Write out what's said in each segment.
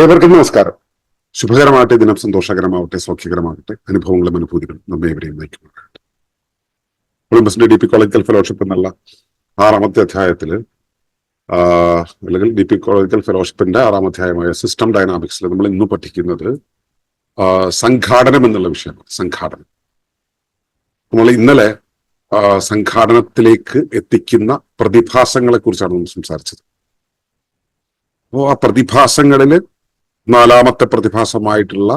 ഏവർക്കും നമസ്കാരം. ശുഭകരമാകട്ടെ ദിനം സന്തോഷകരമാവട്ടെ സൗഖ്യകരമാകട്ടെ. അനുഭവങ്ങളും അനുഭൂതികളും നമ്മെ എവരെയും നയിക്കുമാറാകട്ടെ. ഒളിമ്പസിന്റെ ഡി പി കോളേജിക്കൽ ഫെലോഷിപ്പ് എന്നുള്ള ആറാമത്തെ അധ്യായത്തിൽ അല്ലെങ്കിൽ ഡി പി കോളേജിക്കൽ ഫെലോഷിപ്പിന്റെ ആറാം അധ്യായമായ സിസ്റ്റം ഡൈനാമിക്സിൽ നമ്മൾ ഇന്ന് പഠിക്കുന്നത് സംഘാടനം എന്നുള്ള വിഷയമാണ്. സംഘാടനം. നമ്മൾ ഇന്നലെ സംഘാടനത്തിലേക്ക് എത്തിക്കുന്ന പ്രതിഭാസങ്ങളെ കുറിച്ചാണ് നമ്മൾ സംസാരിച്ചത്. അപ്പോൾ ആ പ്രതിഭാസങ്ങളിൽ നാലാമത്തെ പ്രതിഭാസമായിട്ടുള്ള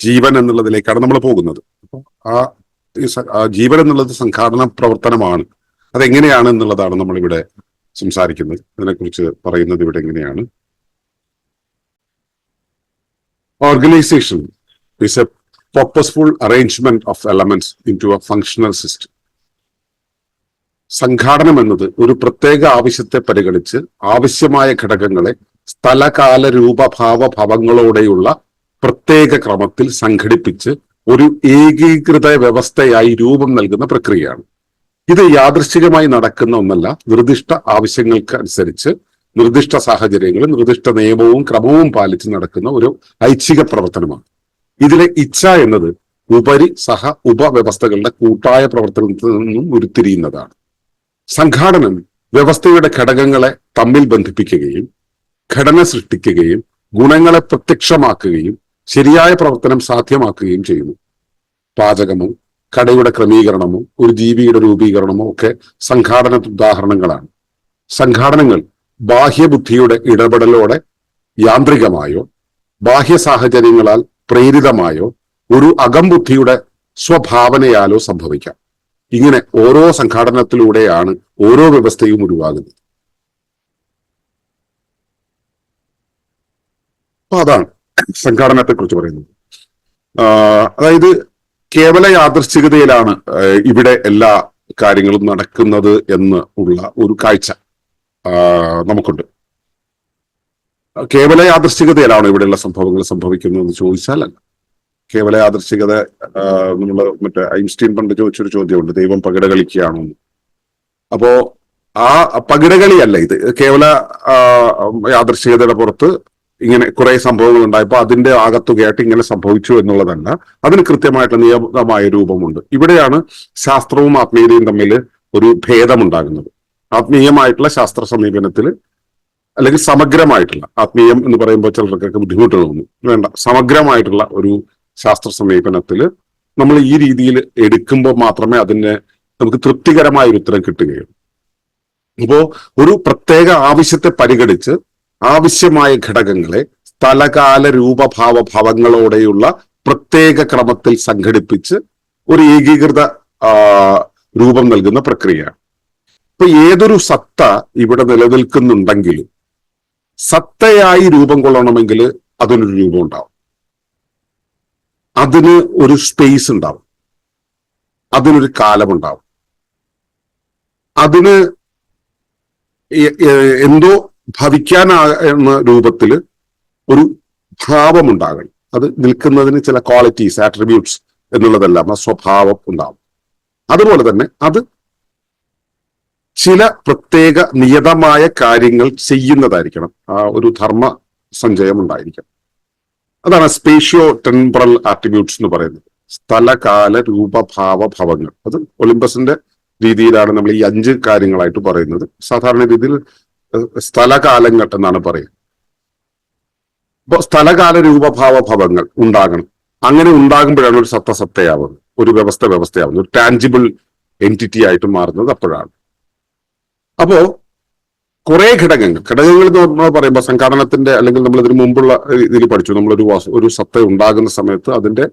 ജീവൻ എന്നുള്ളതിലേക്കാണ് നമ്മൾ പോകുന്നത്. ആ ജീവൻ എന്നുള്ളത് സംഘാടന പ്രവർത്തനമാണ്. അതെങ്ങനെയാണ് എന്നുള്ളതാണ് നമ്മളിവിടെ സംസാരിക്കുന്നത്. അതിനെക്കുറിച്ച് പറയുന്നത് ഇവിടെ എങ്ങനെയാണ്? Organisation is a purposeful arrangement of elements in to a functional system സംഘാടനം എന്നത് ഒരു പ്രത്യേക ആവശ്യത്തെ പരിഗണിച്ച് ആവശ്യമായ ഘടകങ്ങളെ സ്ഥലകാല രൂപഭാവ ഭവങ്ങളോടെയുള്ള പ്രത്യേക ക്രമത്തിൽ സംഘടിപ്പിച്ച് ഒരു ഏകീകൃത വ്യവസ്ഥയായി രൂപം നൽകുന്ന പ്രക്രിയയാണ്. ഇത് യാദൃശ്ചികമായി നടക്കുന്ന ഒന്നല്ല നിർദ്ദിഷ്ട ആവശ്യങ്ങൾക്ക് അനുസരിച്ച് നിർദ്ദിഷ്ട സാഹചര്യങ്ങളും നിർദ്ദിഷ്ട നിയമവും ക്രമവും പാലിച്ച് നടക്കുന്ന ഒരു ഐച്ഛിക പ്രവർത്തനമാണ്. ഇതിലെ ഇച്ഛ എന്നത് ഉപരി സഹ ഉപവ്യവസ്ഥകളുടെ കൂട്ടായ പ്രവർത്തനത്തിൽ നിന്നും ഉരുത്തിരിയുന്നതാണ്. സംഘാടനം വ്യവസ്ഥയുടെ ഘടകങ്ങളെ തമ്മിൽ ബന്ധിപ്പിക്കുകയും ഘടന സൃഷ്ടിക്കുകയും ഗുണങ്ങളെ പ്രത്യക്ഷമാക്കുകയും ശരിയായ പ്രവർത്തനം സാധ്യമാക്കുകയും ചെയ്യുന്നു. പാചകമോ കടയുടെ ക്രമീകരണമോ ഒരു ജീവിയുടെ രൂപീകരണമോ ഒക്കെ സംഘാടന ഉദാഹരണങ്ങളാണ്. സംഘാടനങ്ങൾ ബാഹ്യബുദ്ധിയുടെ ഇടപെടലോടെ യാന്ത്രികമായോ ബാഹ്യ സാഹചര്യങ്ങളാൽ പ്രേരിതമായോ ഒരു അകംബുദ്ധിയുടെ സ്വഭാവനയാലോ സംഭവിക്കാം. ഇങ്ങനെ ഓരോ സംഘാടനത്തിലൂടെയാണ് ഓരോ വ്യവസ്ഥയും ഉരുവാകുന്നത്. അപ്പൊ അതാണ്. സംഘാടനത്തെ കുറിച്ച് പറയുന്നത് അതായത് കേവല യാദൃശ്ചികതയിലാണ് ഇവിടെ എല്ലാ കാര്യങ്ങളും നടക്കുന്നത് എന്ന് ഉള്ള ഒരു കാഴ്ച നമുക്കുണ്ട്. കേവല യാദൃശ്ചികതയിലാണോ ഇവിടെയുള്ള സംഭവങ്ങൾ സംഭവിക്കുന്നതെന്ന് ചോദിച്ചാൽ അല്ല. കേവല യാദൃശ്ചികത നമ്മൾ മറ്റേ ഐൻസ്റ്റീൻ പണ്ട് ചോദിച്ചൊരു ചോദ്യമുണ്ട് ദൈവം പകിട കളിക്കുകയാണോ എന്ന്. അപ്പോ ആ പകിടകളിയല്ല ഇത്. കേവല യാദൃശ്ചികതയുടെ പുറത്ത് ഇങ്ങനെ കുറെ സംഭവങ്ങൾ ഉണ്ടായപ്പോൾ അതിന്റെ ആകത്തുകയായിട്ട് ഇങ്ങനെ സംഭവിച്ചു എന്നുള്ളതല്ല. അതിന് കൃത്യമായിട്ടുള്ള നിയമമായ രൂപമുണ്ട്. ഇവിടെയാണ് ശാസ്ത്രവും ആത്മീയതയും തമ്മിൽ ഒരു ഭേദമുണ്ടാകുന്നത്. ആത്മീയമായിട്ടുള്ള ശാസ്ത്ര സമീപനത്തിൽ അല്ലെങ്കിൽ സമഗ്രമായിട്ടുള്ള ആത്മീയം എന്ന് പറയുമ്പോൾ ചിലർക്കൊക്കെ ബുദ്ധിമുട്ട് തോന്നുന്നു വേണ്ട. സമഗ്രമായിട്ടുള്ള ഒരു ശാസ്ത്ര സമീപനത്തിൽ നമ്മൾ ഈ രീതിയിൽ എടുക്കുമ്പോൾ മാത്രമേ അതിന് നമുക്ക് തൃപ്തികരമായ ഒരു ഉത്തരം കിട്ടുകയുള്ളൂ. അപ്പോ ഒരു പ്രത്യേക ആവശ്യത്തെ പരിഗണിച്ച് ആവശ്യമായ ഘടകങ്ങളെ സ്ഥലകാല രൂപഭാവ ഭാവങ്ങളോടെയുള്ള പ്രത്യേക ക്രമത്തിൽ സംഘടിപ്പിച്ച് ഒരു ഏകീകൃത രൂപം നൽകുന്ന പ്രക്രിയയാണ്. ഇപ്പൊ ഏതൊരു സത്ത ഇവിടെ നിലനിൽക്കുന്നുണ്ടെങ്കിലും സത്തയായി രൂപം കൊള്ളണമെങ്കിൽ അതിനൊരു രൂപം ഉണ്ടാവും. അതിന് ഒരു സ്പേസ് ഉണ്ടാവും. അതിനൊരു കാലമുണ്ടാവും അതിന് എന്തോ ഭവിക്കാനാകുന്ന രൂപത്തിൽ ഒരു ഭാവമുണ്ടാകണം. അത് നിൽക്കുന്നതിന് ചില ക്വാളിറ്റീസ് ആട്രിബ്യൂട്ട്സ് എന്നുള്ളതെല്ലാം ആ സ്വഭാവം ഉണ്ടാവും. അതുപോലെ തന്നെ അത് ചില പ്രത്യേക നിയതമായ കാര്യങ്ങൾ ചെയ്യുന്നതായിരിക്കണം. ആ ഒരു ധർമ്മ സഞ്ചയം ഉണ്ടായിരിക്കണം അതാണ് സ്പേഷ്യോ ടെമ്പറൽ ആട്രിബ്യൂട്ട്സ് എന്ന് പറയുന്നത്. സ്ഥലകാല രൂപഭാവ ഭവങ്ങൾ. അത് ഒളിമ്പസിന്റെ രീതിയിലാണ് നമ്മൾ ഈ അഞ്ച് കാര്യങ്ങളായിട്ട് പറയുന്നത്. സാധാരണ രീതിയിൽ ഏഹ്, സ്ഥലകാലങ്ങൾ എന്നാണ് പറയുന്നത്. അപ്പൊ സ്ഥലകാല രൂപഭാവ ഭവങ്ങൾ ഉണ്ടാകണം. അങ്ങനെ ഉണ്ടാകുമ്പോഴാണ് ഒരു സത്തസത്തയാവുന്നത് ഒരു വ്യവസ്ഥ വ്യവസ്ഥയാവുന്നത്. ഒരു ടാഞ്ചിബിൾ എന്റിറ്റി ആയിട്ട് മാറുന്നത് അപ്പോഴാണ്. അപ്പോ കുറെ ഘടകങ്ങൾ ഘടകങ്ങൾ എന്ന് നമ്മൾ പറയുമ്പോൾ സംഘാടനത്തിന്റെ അല്ലെങ്കിൽ നമ്മൾ ഇതിനു മുമ്പുള്ള ഇതിൽ പഠിച്ചു. നമ്മളൊരു ഒരു സത്ത ഉണ്ടാകുന്ന സമയത്ത് അതിന്റെ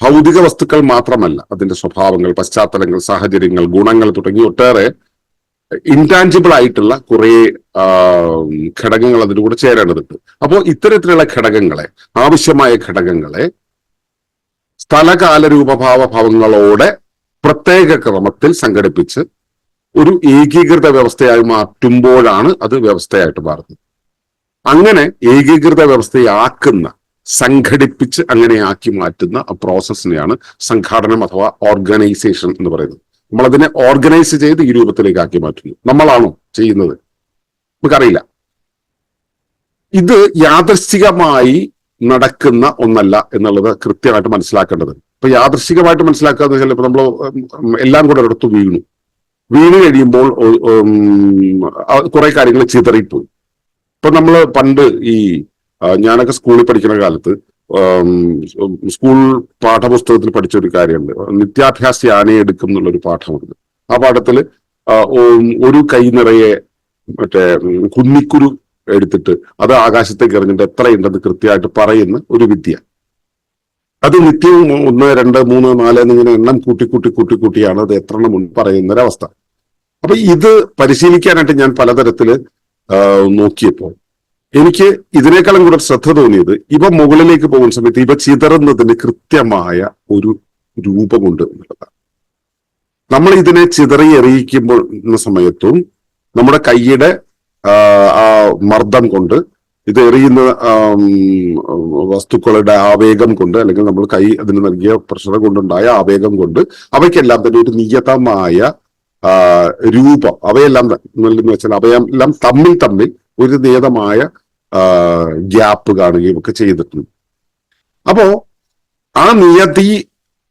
ഭൗതിക വസ്തുക്കൾ മാത്രമല്ല അതിന്റെ സ്വഭാവങ്ങൾ പശ്ചാത്തലങ്ങൾ സാഹചര്യങ്ങൾ ഗുണങ്ങൾ തുടങ്ങി ഒട്ടേറെ ഇൻടാഞ്ചിബിൾ ആയിട്ടുള്ള കുറെ ഘടകങ്ങൾ അതിലൂടെ ചേരേണ്ടതുണ്ട്. അപ്പോൾ ഇത്തരത്തിലുള്ള ഘടകങ്ങളെ ആവശ്യമായ ഘടകങ്ങളെ സ്ഥലകാല രൂപഭാവ ഭാവങ്ങളോടെ പ്രത്യേക ക്രമത്തിൽ സംഘടിപ്പിച്ച് ഒരു ഏകീകൃത വ്യവസ്ഥയായി മാറ്റുമ്പോഴാണ് അത് വ്യവസ്ഥയായിട്ട് മാറുന്നത്. അങ്ങനെ ഏകീകൃത വ്യവസ്ഥയാക്കുന്ന സംഘടിപ്പിച്ച് അങ്ങനെ ആക്കി മാറ്റുന്ന പ്രോസസ്സിനെയാണ് സംഘാടനം അഥവാ ഓർഗനൈസേഷൻ എന്ന് പറയുന്നത്. നമ്മൾ അതിനെ ഓർഗനൈസ് ചെയ്ത് ഈ രൂപത്തിലേക്ക് ആക്കി മാറ്റുന്നു. നമ്മളാണോ ചെയ്യുന്നത്? നമുക്കറിയില്ല. ഇത് യാദൃശ്ചികമായി നടക്കുന്ന ഒന്നല്ല എന്നുള്ളത് കൃത്യമായിട്ട് മനസ്സിലാക്കേണ്ടത്. ഇപ്പൊ യാദൃശ്ചികമായിട്ട് മനസ്സിലാക്കുക എന്ന് വെച്ചാൽ ഇപ്പൊ നമ്മൾ എല്ലാം കൂടെ ഒരിടത്ത് വീണു. വീണ് കഴിയുമ്പോൾ കുറെ കാര്യങ്ങൾ ചിതറിപ്പോയി. ഇപ്പൊ നമ്മൾ പണ്ട് ഈ ഞാനൊക്കെ സ്കൂളിൽ പഠിക്കുന്ന കാലത്ത് സ്കൂൾ പാഠപുസ്തകത്തിൽ പഠിച്ച ഒരു കാര്യമുണ്ട്. നിത്യാഭ്യാസ ആനയെടുക്കും എന്നുള്ളൊരു പാഠമുണ്ട്. ആ പാഠത്തിൽ ഒരു കൈ നിറയെ മറ്റേ കുന്നിക്കുരു എടുത്തിട്ട് അത് ആകാശത്തേക്ക് എറിഞ്ഞിട്ട് എത്രയുണ്ടെന്ന് കൃത്യമായിട്ട് പറയുന്ന ഒരു വിദ്യ. അത് നിത്യവും ഒന്ന് രണ്ട് മൂന്ന് നാല് എന്നിങ്ങനെ എണ്ണം കൂട്ടി കൂട്ടി കൂട്ടി കൂട്ടിയാണ് അത് എത്ര എണ്ണം ഉണ്ട് പറയുന്ന ഒരവസ്ഥ അപ്പൊ ഇത് പരിശീലിക്കാനായിട്ട് ഞാൻ പലതരത്തിൽ ആ, നോക്കിയപ്പോൾ എനിക്ക് ഇതിനേക്കാളും കൂടെ ശ്രദ്ധ തോന്നിയത് ഇവ മുകളിലേക്ക് പോകുന്ന സമയത്ത് ഇവ ചിതറുന്നതിന് കൃത്യമായ ഒരു രൂപമുണ്ട് എന്നുള്ളതാണ്. നമ്മൾ ഇതിനെ ചിതറി എറിയിക്കുമ്പോൾ സമയത്തും നമ്മുടെ കൈയുടെ ആ, മർദ്ദം കൊണ്ട് ഇത് എറിയുന്ന വസ്തുക്കളുടെ ആവേഗം കൊണ്ട് അല്ലെങ്കിൽ നമ്മൾ കൈ അതിന് നൽകിയ പ്രഷർ കൊണ്ടുണ്ടായ ആവേഗം കൊണ്ട് അവയ്ക്കെല്ലാം തന്നെ ഒരു നിയതമായ രൂപം. അവയെല്ലാം എന്ന് വെച്ചാൽ അവയെല്ലാം തമ്മിൽ തമ്മിൽ ഒരു നിയതമായ ഗ്യാപ്പ് കാണുകയും ഒക്കെ ചെയ്തിട്ടുണ്ട്. അപ്പോ ആ നിയതി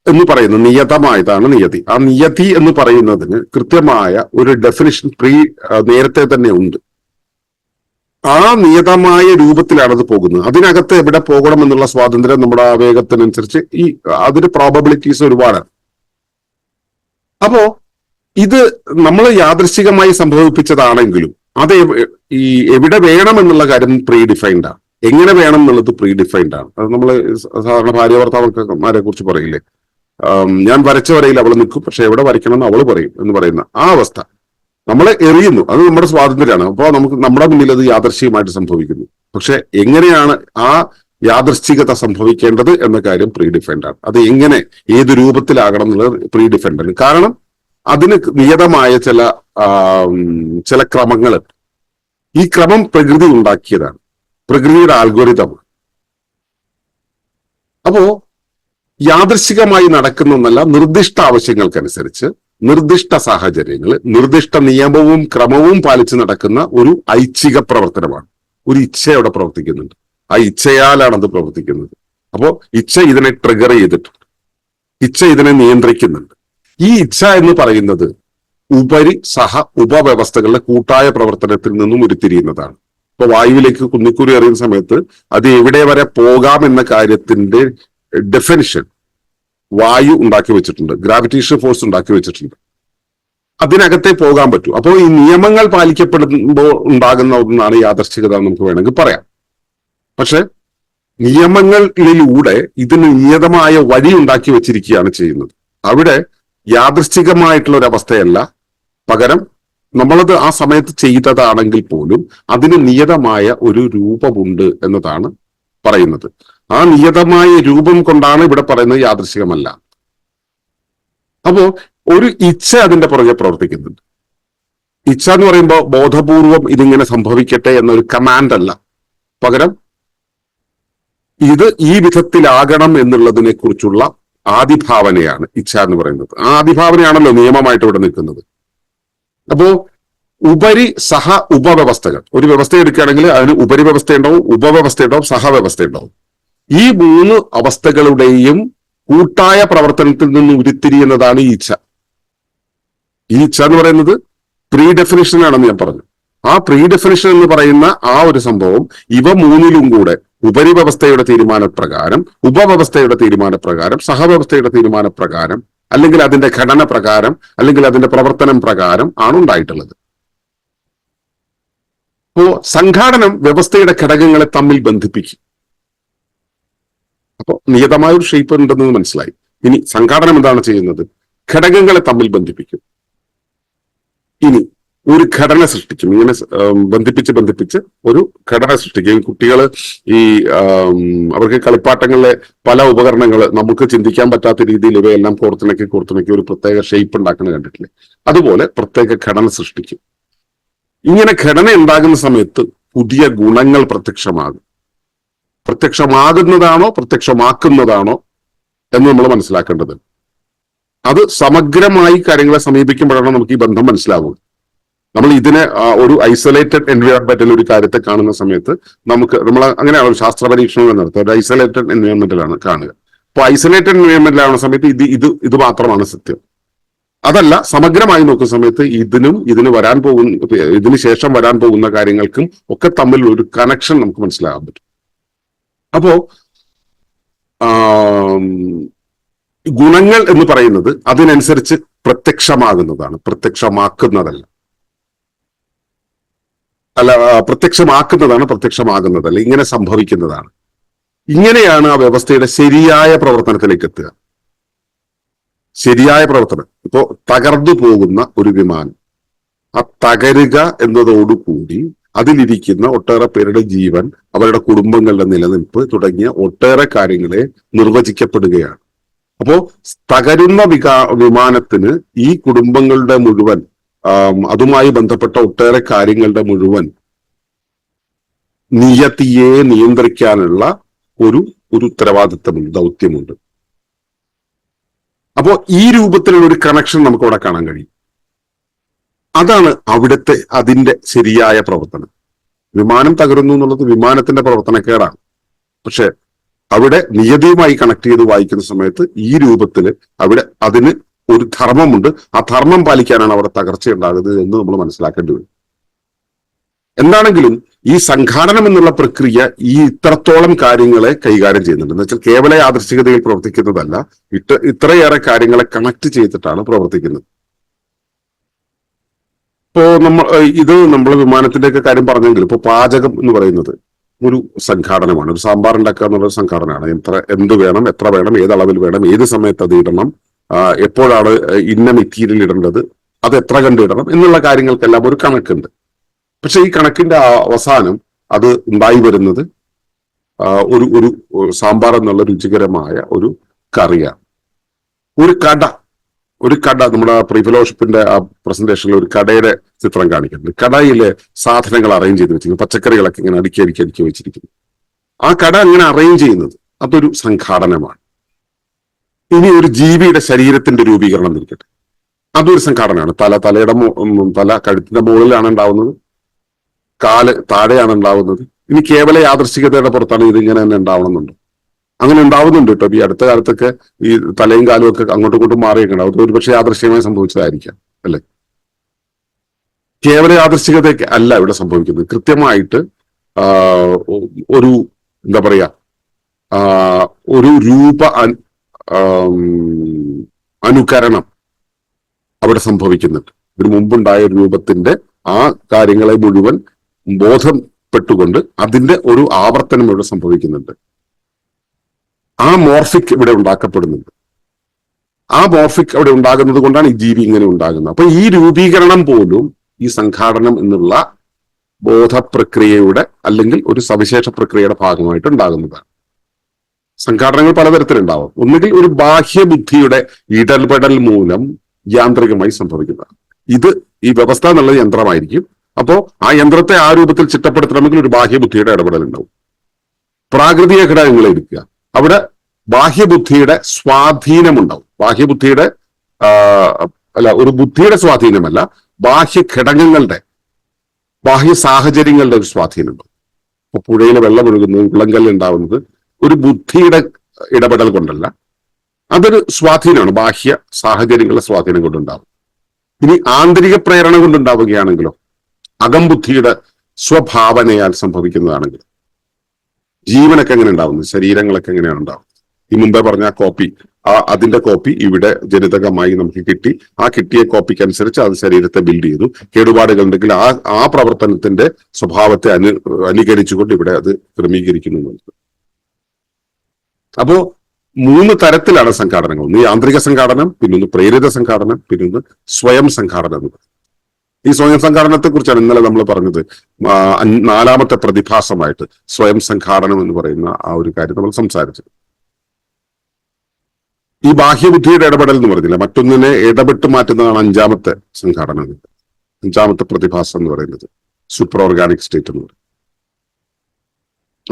എന്ന് പറയുന്നത് നിയതമായതാണ് നിയതി. ആ നിയതി എന്ന് പറയുന്നതിന് കൃത്യമായ ഒരു ഡെഫിനിഷൻ പ്രീ നേരത്തെ തന്നെ ഉണ്ട്. ആ നിയതമായ രൂപത്തിലാണ് അത് പോകുന്നത്. അതിനകത്ത് എവിടെ പോകണം എന്നുള്ള സ്വാതന്ത്ര്യം നമ്മുടെ ആവേഗത്തിനനുസരിച്ച് ഈ അതിന് പ്രോബബിലിറ്റീസ് ഒരുപാടാണ്. അപ്പോ ഇത് നമ്മൾ യാദൃശികമായി സംഭവിപ്പിച്ചതാണെങ്കിലും അത് ഈ എവിടെ വേണം എന്നുള്ള കാര്യം പ്രീ ഡിഫൈൻഡ് ആണ് എങ്ങനെ വേണം എന്നുള്ളത് പ്രീ ഡിഫൈൻഡ് ആണ്. അത് നമ്മൾ സാധാരണ ഭാര്യ ഭർത്താക്കന്മാരെ കുറിച്ച് പറയില്ലേ? ഞാൻ വരച്ച വരയിൽ അവൾ നിൽക്കും പക്ഷെ എവിടെ വരയ്ക്കണം എന്ന് അവൾ പറയും എന്ന് പറയുന്ന ആ അവസ്ഥ. നമ്മളെ എറിയുന്നു. അത് നമ്മുടെ സ്വാതന്ത്ര്യമാണ്. അപ്പോൾ നമുക്ക് നമ്മുടെ മുന്നിൽ അത് യാദർശികമായിട്ട് സംഭവിക്കുന്നു. പക്ഷെ എങ്ങനെയാണ് ആ യാദൃശ്ചികത സംഭവിക്കേണ്ടത് എന്ന കാര്യം പ്രീ ഡിഫൈൻഡ് ആണ്. അത് എങ്ങനെ ഏത് രൂപത്തിലാകണം എന്നുള്ളത് പ്രീ ഡിഫൈൻഡ് ആണ്. കാരണം അതിന് നിയതമായ ചില ചില ക്രമങ്ങൾ ഈ ക്രമം പ്രകൃതി ഉണ്ടാക്കിയതാണ്. പ്രകൃതിയുടെ ആൽഗോരിതമാണ് അപ്പോ യാദൃശികമായി നടക്കുന്ന ഒന്നല്ല നിർദ്ദിഷ്ട ആവശ്യങ്ങൾക്കനുസരിച്ച് നിർദ്ദിഷ്ട സാഹചര്യങ്ങൾ നിർദ്ദിഷ്ട നിയമവും ക്രമവും പാലിച്ച് നടക്കുന്ന ഒരു ഐച്ഛിക പ്രവർത്തനമാണ്. ഒരു ഇച്ഛയോടെ പ്രവർത്തിക്കുന്നുണ്ട്. ആ ഇച്ഛയാലാണ് അത് പ്രവർത്തിക്കുന്നത്. അപ്പോ ഇച്ഛ ഇതിനെ ട്രിഗർ ചെയ്തിട്ടുണ്ട്. ഇച്ഛ ഇതിനെ നിയന്ത്രിക്കുന്നുണ്ട്. ഈ ഇച്ഛ എന്ന് പറയുന്നത് ഉപരി സഹ ഉപവ്യവസ്ഥകളുടെ കൂട്ടായ പ്രവർത്തനത്തിൽ നിന്നും ഉരുത്തിരിയുന്നതാണ്. ഇപ്പൊ വായുവിലേക്ക് കുന്നിക്കുറി എറിയുന്ന സമയത്ത് അത് എവിടെ വരെ പോകാം എന്ന കാര്യത്തിന്റെ ഡെഫിനിഷൻ വായു ഉണ്ടാക്കി വെച്ചിട്ടുണ്ട്. ഗ്രാവിറ്റേഷൻ ഫോഴ്സ് ഉണ്ടാക്കി വെച്ചിട്ടുണ്ട്. അതിനകത്തെ പോകാൻ പറ്റൂ. അപ്പോൾ ഈ നിയമങ്ങൾ പാലിക്കപ്പെടുമ്പോൾ ഉണ്ടാകുന്ന ഒന്നാണ് എന്ന് നമുക്ക് വേണമെങ്കിൽ പറയാം. പക്ഷെ നിയമങ്ങളിലൂടെ ഇതിന് നിയതമായ വഴി ഉണ്ടാക്കി വെച്ചിരിക്കുകയാണ് ചെയ്യുന്നത്. അവിടെ യാദൃശ്ചികമായിട്ടുള്ള ഒരു അവസ്ഥയല്ല പകരം നമ്മളത് ആ സമയത്ത് ചെയ്തതാണെങ്കിൽ പോലും അതിന് നിയതമായ ഒരു രൂപമുണ്ട് എന്നതാണ് പറയുന്നത്. ആ നിയതമായ രൂപം കൊണ്ടാണ് ഇവിടെ പറയുന്നത് യാദൃശികമല്ല. അപ്പോ ഒരു ഇച്ഛ അതിന്റെ പുറകെ പ്രവർത്തിക്കുന്നുണ്ട്. ഇച്ഛ എന്ന് പറയുമ്പോൾ ബോധപൂർവം ഇതിങ്ങനെ സംഭവിക്കട്ടെ എന്നൊരു കമാൻഡ് അല്ല. പകരം ഇത് ഈ വിധത്തിലാകണം എന്നുള്ളതിനെ കുറിച്ചുള്ള ആദിഭാവനയാണ് ഇച്ഛ എന്ന് പറയുന്നത്. ആ ആദിഭാവനയാണല്ലോ നിയമമായിട്ട് ഇവിടെ നിൽക്കുന്നത്. അപ്പോ ഉപരി സഹ ഉപവ്യവസ്ഥകൾ. ഒരു വ്യവസ്ഥ എടുക്കുകയാണെങ്കിൽ അതിന് ഉപരി വ്യവസ്ഥ ഉണ്ടാവും ഉപവ്യവസ്ഥ ഉണ്ടാവും സഹവ്യവസ്ഥ ഉണ്ടാവും. ഈ മൂന്ന് അവസ്ഥകളുടെയും കൂട്ടായ പ്രവർത്തനത്തിൽ നിന്ന് ഉരുത്തിരിയുന്നതാണ് ഈച്ച. ഈച്ച എന്ന് പറയുന്നത് പ്രീ ഡെഫിനിഷൻ ആണെന്ന് ഞാൻ പറഞ്ഞു. ആ പ്രീ ഡെഫിനിഷൻ എന്ന് പറയുന്ന ആ ഒരു സംഭവം ഇവ മൂന്നിലും കൂടെ ഉപരിവ്യവസ്ഥയുടെ തീരുമാനപ്രകാരം ഉപവ്യവസ്ഥയുടെ തീരുമാനപ്രകാരം സഹവ്യവസ്ഥയുടെ തീരുമാനപ്രകാരം അല്ലെങ്കിൽ അതിന്റെ ഘടന പ്രകാരം അല്ലെങ്കിൽ അതിന്റെ പ്രവർത്തനം പ്രകാരം ആണ് ഉണ്ടായിട്ടുള്ളത്. അപ്പോ സംഘാടനം വ്യവസ്ഥയുടെ ഘടകങ്ങളെ തമ്മിൽ ബന്ധിപ്പിക്കും. അപ്പോ നിയതമായ ഒരു ഷേപ്പ് ഉണ്ടെന്ന് മനസ്സിലായി. ഇനി സംഘാടനം എന്താണ് ചെയ്യുന്നത്? ഘടകങ്ങളെ തമ്മിൽ ബന്ധിപ്പിക്കും. ഇനി ഒരു ഘടന സൃഷ്ടിക്കും. ഇങ്ങനെ ബന്ധിപ്പിച്ച് ബന്ധിപ്പിച്ച് ഒരു ഘടന സൃഷ്ടിക്കും. കുട്ടികൾ ഈ അവർക്ക് കളിപ്പാട്ടങ്ങളിലെ പല ഉപകരണങ്ങൾ നമുക്ക് ചിന്തിക്കാൻ പറ്റാത്ത രീതിയിൽ ഇവയെല്ലാം കോർത്തിണക്കി കോർത്തിണക്കി ഒരു പ്രത്യേക ഷേപ്പ് ഉണ്ടാക്കുന്നത് കണ്ടിട്ടില്ലേ? അതുപോലെ പ്രത്യേക ഘടന സൃഷ്ടിക്കും. ഇങ്ങനെ ഘടന ഉണ്ടാകുന്ന സമയത്ത് പുതിയ ഗുണങ്ങൾ പ്രത്യക്ഷമാകും. പ്രത്യക്ഷമാകുന്നതാണോ പ്രത്യക്ഷമാക്കുന്നതാണോ എന്ന് നമ്മൾ മനസ്സിലാക്കേണ്ടത് അത് സമഗ്രമായി കാര്യങ്ങളെ സമീപിക്കുമ്പോഴാണ് നമുക്ക് ഈ ബന്ധം മനസ്സിലാവുക. നമ്മൾ ഇതിനെ ഒരു ഐസൊലേറ്റഡ് എൻവയോൺമെന്റിൽ ഒരു കാര്യത്തെ കാണുന്ന സമയത്ത് നമുക്ക് നമ്മൾ അങ്ങനെയാണ് ശാസ്ത്ര പരീക്ഷണങ്ങൾ നടത്തുക. ഒരു ഐസൊലേറ്റഡ് എൻവയോൺമെന്റിലാണ് കാണുക. അപ്പോൾ ഐസൊലേറ്റഡ് എൻവയോൺമെന്റിലാവുന്ന സമയത്ത് ഇത് ഇത് ഇത് മാത്രമാണ് സത്യം. അതല്ല സമഗ്രമായി നോക്കുന്ന സമയത്ത് ഇതിനും ഇതിന് വരാൻ പോകുന്ന ഇതിന് ശേഷം വരാൻ പോകുന്ന കാര്യങ്ങൾക്കും ഒക്കെ തമ്മിൽ ഒരു കണക്ഷൻ നമുക്ക് മനസ്സിലാകാൻ പറ്റും. അപ്പോ ഗുണങ്ങൾ എന്ന് പറയുന്നത് അതിനനുസരിച്ച് പ്രത്യക്ഷമാകുന്നതാണ്. പ്രത്യക്ഷമാക്കുന്നതല്ല. അല്ല പ്രത്യക്ഷമാക്കുന്നതാണ് പ്രത്യക്ഷമാകുന്നത് അല്ലെ? ഇങ്ങനെ സംഭവിക്കുന്നതാണ്. ഇങ്ങനെയാണ് ആ വ്യവസ്ഥയുടെ ശരിയായ പ്രവർത്തനത്തിലേക്ക് എത്തുക. ശരിയായ പ്രവർത്തനം. ഇപ്പോ തകർന്നു പോകുന്ന ഒരു വിമാനം. ആ തകരുക എന്നതോടുകൂടി അതിലിരിക്കുന്ന ഒട്ടേറെ പേരുടെ ജീവൻ അവരുടെ കുടുംബങ്ങളുടെ നിലനിൽപ്പ് തുടങ്ങിയ ഒട്ടേറെ കാര്യങ്ങളെ നിർവചിക്കപ്പെടുകയാണ്. അപ്പോ തകരുന്ന വികാ വിമാനത്തിന് ഈ കുടുംബങ്ങളുടെ മുഴുവൻ അതുമായി ബന്ധപ്പെട്ട ഒട്ടേറെ കാര്യങ്ങളുടെ മുഴുവൻ നിയതിയെ നിയന്ത്രിക്കാനുള്ള ഒരു ഒരു ഉത്തരവാദിത്തമുണ്ട് ദൗത്യമുണ്ട്. അപ്പോ ഈ രൂപത്തിലുള്ള ഒരു കണക്ഷൻ നമുക്ക് അവിടെ കാണാൻ കഴിയും. അതാണ് അവിടുത്തെ അതിന്റെ ശരിയായ പ്രവർത്തനം. വിമാനം തകരുന്നു എന്നുള്ളത് വിമാനത്തിന്റെ പ്രവർത്തനക്കേടാണ്. പക്ഷെ അവിടെ നിയതിയുമായി കണക്ട് ചെയ്ത് വായിക്കുന്ന സമയത്ത് ഈ രൂപത്തിൽ അവിടെ അതിന് ഒരു ധർമ്മമുണ്ട്. ആ ധർമ്മം പാലിക്കാനാണ് അവിടെ തകർച്ച ഉണ്ടാകുന്നത് എന്ന് നമ്മൾ മനസ്സിലാക്കേണ്ടി വരും. എന്താണെങ്കിലും ഈ സംഘാടനം എന്നുള്ള പ്രക്രിയ ഈ ഇത്രത്തോളം കാര്യങ്ങളെ കൈകാര്യം ചെയ്യുന്നുണ്ട്. എന്ന് വെച്ചാൽ കേവല യാദൃശികതയിൽ പ്രവർത്തിക്കുന്നതല്ല ഇത്ര ഇത്രയേറെ കാര്യങ്ങളെ കണക്ട് ചെയ്തിട്ടാണ് പ്രവർത്തിക്കുന്നത്. ഇപ്പോ നമ്മൾ ഇത് നമ്മൾ വിമാനത്തിന്റെ ഒക്കെ കാര്യം പറഞ്ഞെങ്കിലും ഇപ്പൊ പാചകം എന്ന് പറയുന്നത് ഒരു സംഘാടനമാണ്. ഒരു സാമ്പാർ ഉണ്ടാക്കുക എന്നുള്ള സംഘാടനമാണ്. എത്ര എന്ത് വേണം എത്ര വേണം ഏത് അളവിൽ വേണം ഏത് സമയത്ത് അത് ഇടണം എപ്പോഴാണ് ഇന്ന മെറ്റീരിയൽ ഇടേണ്ടത്? അത് എത്ര കണ്ട് ഇടണം? എന്നുള്ള കാര്യങ്ങൾക്കെല്ലാം ഒരു കണക്കുണ്ട്. പക്ഷെ ഈ കണക്കിന്റെ അവസാനം അത് ഉണ്ടായി വരുന്നത് ഒരു ഒരു സാമ്പാർ എന്നുള്ള രുചികരമായ ഒരു കറിയാണ്. ഒരു കട ഒരു കട നമ്മുടെ പ്രീഫെലോഷിപ്പിന്റെ ആ പ്രസന്റേഷനിൽ ഒരു കടയുടെ ചിത്രം കാണിക്കുന്നുണ്ട്. കടയിലെ സാധനങ്ങൾ അറേഞ്ച് ചെയ്ത് വെച്ചിരിക്കുന്നു. പച്ചക്കറികളൊക്കെ ഇങ്ങനെ അടുക്കി അടുക്കി അടുക്കി വെച്ചിരിക്കുന്നു. ആ കട അങ്ങനെ അറേഞ്ച് ചെയ്യുന്നത് അതൊരു സംഘാടനമാണ്. ഇനി ഒരു ജീവിയുടെ ശരീരത്തിന്റെ രൂപീകരണം നിൽക്കട്ടെ. അതൊരു സംഘാടനയാണ് തല തലയുടെ തല കഴുത്തിന്റെ മുകളിലാണ് ഉണ്ടാവുന്നത്. കാൽ താഴെയാണ് ഉണ്ടാവുന്നത്. ഇനി കേവല യാദൃശ്ചികതയുടെ പുറത്താണ് ഇതിങ്ങനെ തന്നെ ഉണ്ടാവണമെന്നുണ്ട്. അങ്ങനെ ഉണ്ടാവുന്നുണ്ട് കേട്ടോ. ഈ അടുത്ത കാലത്തൊക്കെ ഈ തലയും കാലും ഒക്കെ അങ്ങോട്ടും ഇങ്ങോട്ടും മാറിയൊക്കെ ഉണ്ടാവും ഒരുപക്ഷെ യാദൃശ്ചികമായി സംഭവിച്ചതായിരിക്കാം അല്ലെ? കേവല യാദൃശ്ചികതയൊക്കെ അല്ല ഇവിടെ സംഭവിക്കുന്നത്. കൃത്യമായിട്ട് ഒരു എന്താ പറയാ ഒരു രൂപ അനുകരണം അവിടെ സംഭവിക്കുന്നുണ്ട്. ഇതിനു മുമ്പുണ്ടായ രൂപത്തിന്റെ ആ കാര്യങ്ങളെ മുഴുവൻ ബോധപ്പെട്ടുകൊണ്ട് അതിന്റെ ഒരു ആവർത്തനം ഇവിടെ സംഭവിക്കുന്നുണ്ട്. ആ മോർഫിക് ഇവിടെ ഉണ്ടാക്കപ്പെടുന്നുണ്ട്. ആ മോർഫിക് അവിടെ ഉണ്ടാകുന്നത് കൊണ്ടാണ് ഈ ജീവി ഇങ്ങനെ ഉണ്ടാകുന്നത്. അപ്പൊ ഈ രൂപീകരണം പോലും ഈ സംഘാടനം എന്നുള്ള ബോധപ്രക്രിയയുടെ അല്ലെങ്കിൽ ഒരു സവിശേഷ പ്രക്രിയയുടെ ഭാഗമായിട്ട് ഉണ്ടാകുന്നതാണ്. സംഘാടനങ്ങൾ പലതരത്തിലുണ്ടാവും. ഒന്നുകിൽ ഒരു ബാഹ്യബുദ്ധിയുടെ ഇടപെടൽ മൂലം യാന്ത്രികമായി സംഭവിക്കുന്നതാണ്. ഇത് ഈ വ്യവസ്ഥ എന്നുള്ള യന്ത്രമായിരിക്കും. അപ്പോ ആ യന്ത്രത്തെ ആ രൂപത്തിൽ ചിട്ടപ്പെടുത്തണമെങ്കിൽ ഒരു ബാഹ്യബുദ്ധിയുടെ ഇടപെടൽ ഉണ്ടാവും. പ്രാകൃതിക ഘടകങ്ങൾ എടുക്കുക. അവിടെ ബാഹ്യബുദ്ധിയുടെ സ്വാധീനമുണ്ടാവും. ബാഹ്യബുദ്ധിയുടെ അല്ല ഒരു ബുദ്ധിയുടെ സ്വാധീനമല്ല ബാഹ്യ ഘടകങ്ങളുടെ ബാഹ്യ സാഹചര്യങ്ങളുടെ ഒരു സ്വാധീനമുണ്ട് ഇപ്പൊ പുഴയിൽ വെള്ളം ഒഴുകുന്നത് വിളങ്കല്ല് ഉണ്ടാവുന്നത് ഒരു ബുദ്ധിയുടെ ഇടപെടൽ കൊണ്ടല്ല. അതൊരു സ്വാധീനമാണ്. ബാഹ്യ സാഹചര്യങ്ങളുടെ സ്വാധീനം കൊണ്ടുണ്ടാവും. ഇനി ആന്തരിക പ്രേരണ കൊണ്ടുണ്ടാവുകയാണെങ്കിലോ അകംബുദ്ധിയുടെ സ്വഭാവനയാൽ സംഭവിക്കുന്നതാണെങ്കിൽ ജീവനൊക്കെ എങ്ങനെ ഉണ്ടാവുന്നത് ശരീരങ്ങളൊക്കെ എങ്ങനെയാണ് ഉണ്ടാവുന്നത്? ഈ മുമ്പേ പറഞ്ഞ കോപ്പി ആ അതിന്റെ കോപ്പി ഇവിടെ ജനിതകമായി നമുക്ക് കിട്ടി. ആ കിട്ടിയ കോപ്പിക്ക് അനുസരിച്ച് അത് ശരീരത്തെ ബിൽഡ് ചെയ്തു. കേടുപാടുകൾ ഉണ്ടെങ്കിൽ ആ ആ പ്രവർത്തനത്തിന്റെ സ്വഭാവത്തെ അനു അനുകരിച്ചുകൊണ്ട് ഇവിടെ അത് ക്രമീകരിക്കുന്നു എന്നുള്ളത്. അപ്പോ മൂന്ന് തരത്തിലാണ് സംഘാടനങ്ങൾ. ഒന്ന് യാന്ത്രിക സംഘാടനം പിന്നൊന്ന് പ്രേരിത സംഘാടനം പിന്നൊന്ന് സ്വയം സംഘാടനം എന്ന്. ഈ സ്വയം സംഘാടനത്തെ കുറിച്ചാണ് ഇന്നലെ നമ്മൾ പറഞ്ഞത്. നാലാമത്തെ പ്രതിഭാസമായിട്ട് സ്വയം സംഘാടനം എന്ന് പറയുന്ന ആ ഒരു കാര്യം നമ്മൾ സംസാരിച്ചത്. ഈ ബാഹ്യബുദ്ധിയുടെ ഇടപെടൽ എന്ന് പറഞ്ഞില്ല മറ്റൊന്നിനെ ഇടപെട്ട് മാറ്റുന്നതാണ് അഞ്ചാമത്തെ സംഘാടനം അഞ്ചാമത്തെ പ്രതിഭാസം എന്ന് പറയുന്നത്. സൂപ്പർ ഓർഗാനിക് സ്റ്റേറ്റ് എന്ന് പറയുന്നത്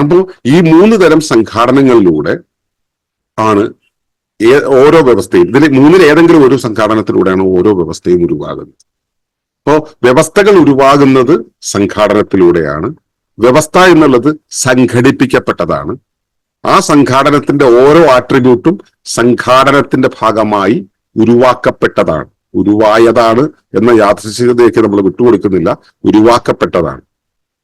അപ്പോൾ ഈ മൂന്ന് തരം സംഘാടനങ്ങളിലൂടെ ആണ് ഓരോ വ്യവസ്ഥയും. ഇതിൽ മൂന്നിൽ ഏതെങ്കിലും ഒരു സംഘാടനത്തിലൂടെയാണ് ഓരോ വ്യവസ്ഥയും ഉരുവാകുന്നത്. അപ്പോ വ്യവസ്ഥകൾ ഉരുവാകുന്നത് സംഘാടനത്തിലൂടെയാണ്. വ്യവസ്ഥ എന്നുള്ളത് സംഘടിപ്പിക്കപ്പെട്ടതാണ്. ആ സംഘാടനത്തിന്റെ ഓരോ ആട്രിബ്യൂട്ടും സംഘാടനത്തിന്റെ ഭാഗമായി ഉരുവാക്കപ്പെട്ടതാണ്. ഉരുവായതാണ് എന്ന യാദൃശ്ചികതയൊക്കെ നമ്മൾ വിട്ടുകൊടുക്കുന്നില്ല. ഉരുവാക്കപ്പെട്ടതാണ്.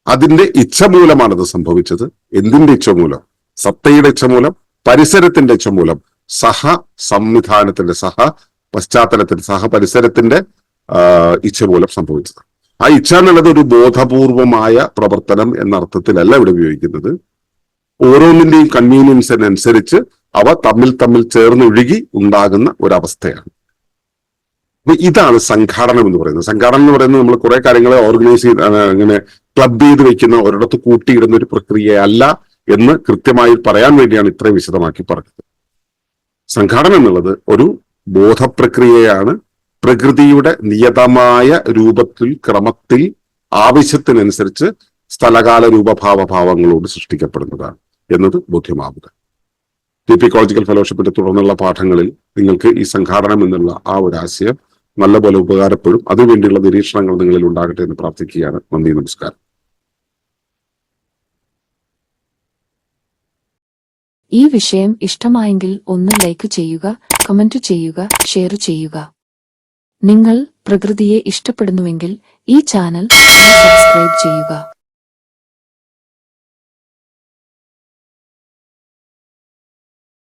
അതിന്റെ ഇച്ഛ മൂലമാണത് സംഭവിച്ചത്. എന്തിന്റെ ഇച്ഛ മൂലം? സത്തയുടെ ഇച്ഛ മൂലം പരിസരത്തിന്റെ ഇച്ഛ മൂലം സഹ സംവിധാനത്തിന്റെ സഹ പശ്ചാത്തലത്തിന്റെ സഹ പരിസരത്തിന്റെ ഇച്ഛ മൂലം സംഭവിച്ചത്. ആ ഇച്ഛ എന്നുള്ളത് ഒരു ബോധപൂർവമായ പ്രവർത്തനം എന്ന അർത്ഥത്തിലല്ല ഇവിടെ ഉപയോഗിക്കുന്നത്. ഓരോന്നിന്റെയും കൺവീനിയൻസിനനുസരിച്ച് അവ തമ്മിൽ തമ്മിൽ ചേർന്നൊഴുകി ഉണ്ടാകുന്ന ഒരവസ്ഥയാണ്. അപ്പൊ ഇതാണ് സംഘാടനം എന്ന് പറയുന്നത്. സംഘാടനം എന്ന് പറയുന്നത് നമ്മൾ കുറെ കാര്യങ്ങളെ ഓർഗനൈസ് ചെയ്ത് അങ്ങനെ ക്ലബ് ചെയ്ത് വെക്കുന്ന ഒരിടത്ത് കൂട്ടിയിടുന്ന ഒരു പ്രക്രിയയല്ല എന്ന് കൃത്യമായി പറയാൻ വേണ്ടിയാണ് ഇത്രയും വിശദമാക്കി പറഞ്ഞത്. സംഘാടനം എന്നുള്ളത് ഒരു ബോധപ്രക്രിയയാണ്. പ്രകൃതിയുടെ നിയതമായ രൂപത്തിൽ ക്രമത്തിൽ ആവശ്യത്തിനനുസരിച്ച് സ്ഥലകാല രൂപഭാവ ഭാവങ്ങളോട് സൃഷ്ടിക്കപ്പെടുന്നതാണ് എന്നത് ബോധ്യമാവുക. ഡി പി കോളജിക്കൽ ഫെലോഷിപ്പിന്റെ തുടർന്നുള്ള പാഠങ്ങളിൽ നിങ്ങൾക്ക് ഈ സംഘാടനം എന്നുള്ള ആ ഒരു ആശയം നല്ലപോലെ ഉപകാരപ്പെടും. അതിനുവേണ്ടിയുള്ള നിരീക്ഷണങ്ങൾ നിങ്ങളിൽ ഉണ്ടാകട്ടെ എന്ന് പ്രാർത്ഥിക്കുകയാണ്. നന്ദി നമസ്കാരം. ഈ വിഷയം ഇഷ്ടമായെങ്കിൽ ഒന്ന് ലൈക്ക് ചെയ്യുക കമന്റ് ചെയ്യുക ഷെയർ ചെയ്യുക. നിങ്ങൾ പ്രകൃതിയെ ഇഷ്ടപ്പെടുന്നുവെങ്കിൽ ഈ ചാനൽ സബ്സ്ക്രൈബ് ചെയ്യുക.